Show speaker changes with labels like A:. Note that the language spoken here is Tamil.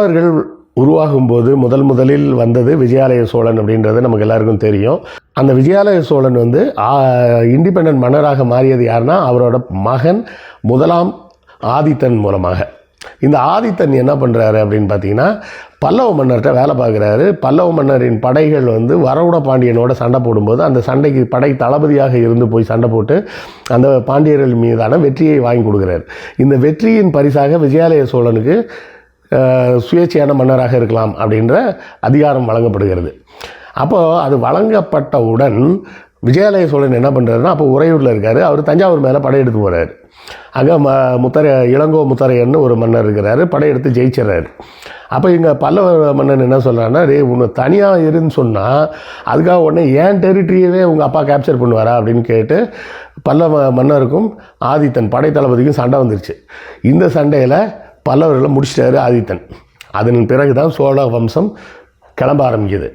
A: சோழர்கள் உருவாகும் போது முதல் முதலில் வந்தது விஜயாலய சோழன் அப்படின்றது நமக்கு எல்லாருக்கும் தெரியும். அந்த விஜயாலய சோழன் வந்து இண்டிபெண்ட் மன்னராக மாறியது யாருன்னா அவரோட மகன் முதலாம் ஆதித்தன் மூலமாக. இந்த ஆதித்தன் என்ன பண்ணுறாரு அப்படின்னு பார்த்தீங்கன்னா பல்லவ மன்னர்கிட்ட வேலை பார்க்குறாரு. பல்லவ மன்னரின் படைகள் வந்து வரவுட பாண்டியனோட சண்டை போடும்போது அந்த சண்டைக்கு படை தளபதியாக இருந்து போய் சண்டை போட்டு அந்த பாண்டியர்கள் மீதான வெற்றியை வாங்கி கொடுக்குறாரு. இந்த வெற்றியின் பரிசாக விஜயாலய சோழனுக்கு சுயேட்சையான மன்னராக இருக்கலாம் அப்படின்ற அதிகாரம் வழங்கப்படுகிறது. அப்போது அது வழங்கப்பட்டவுடன் விஜயாலய சோழன் என்ன பண்ணுறாருன்னா அப்போ உறையூரில் இருக்கார். அவர் தஞ்சாவூர் மேலே படையெடுத்து போகிறாரு அங்கே ம முத்தரை இளங்கோ முத்தரையன்னு ஒரு மன்னர் இருக்கிறாரு. படையெடுத்து ஜெயிச்சிடுறாரு. அப்போ இங்கே பல்லவ மன்னன் என்ன சொல்கிறாருன்னா ரே உன்னை தனியாக இருன்னு சொன்னால் அதுக்காக உடனே ஏன் டெரிட்டரியவே உங்கள் அப்பா கேப்சர் பண்ணுவாரா? அப்படின்னு கேட்டு பல்லவ மன்னருக்கும் ஆதித்தன் படை தளபதிக்கும் சண்டை வந்துருச்சு. இந்த சண்டையில் பல்லவர்களை முடிச்சிட்டாரு ஆதித்தன். அதன் பிறகு தான் சோழ வம்சம் கிளம்ப ஆரம்பிக்குது.